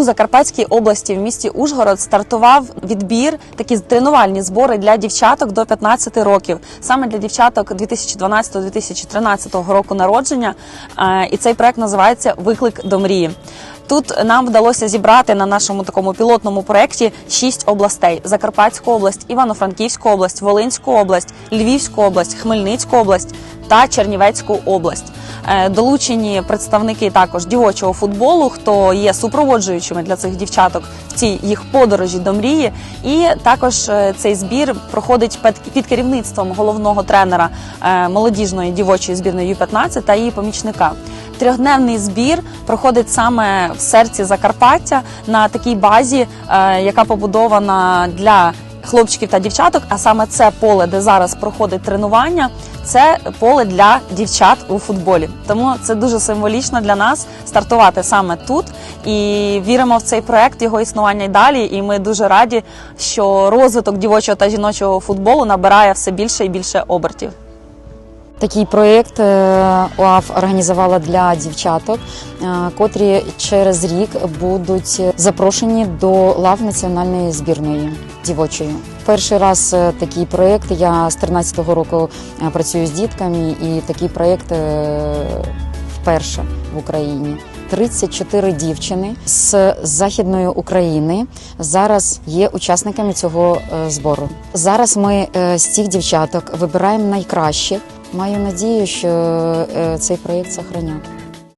У Закарпатській області в місті Ужгород стартував відбір, такі тренувальні збори для дівчаток до 15 років, саме для дівчаток 2012-2013 року народження. Е, І цей проект називається Виклик до мрії. Тут нам вдалося зібрати на нашому такому пілотному проєкті шість областей: Закарпатську область, Івано-Франківську область, Волинську область, Львівську область, Хмельницьку область та Чернівецьку область. Е, Долучені представники також дівочого футболу, хто є супроводжуючими для цих дівчаток в цій їх подорожі до мрії. І також е, цей збір проходить під, керівництвом головного тренера е, молодіжної дівочої збірної Ю-15 та її помічника. Трьохдневний збір проходить саме в серці Закарпаття на такій базі, е, яка побудована для хлопчиків та дівчаток. А саме це поле, де зараз проходить тренування, це поле для дівчат у футболі. Тому це дуже символічно для нас стартувати саме тут. І віримо в цей проект, його існування й далі. І ми дуже раді, що розвиток дівочого та жіночого футболу набирає все більше і більше обертів. Такий проєкт е, УАФ організувала для дівчаток, е, котрі через рік будуть запрошені до лав національної збірної дівочої. Перший раз е, такий проєкт. Я з 13-го року працюю з дітками, і такий проєкт вперше в Україні. 34 дівчини з західної України зараз є учасниками цього збору. Зараз ми з цих дівчаток вибираємо найкращих. Маю надію, що е, цей проєкт сохранять.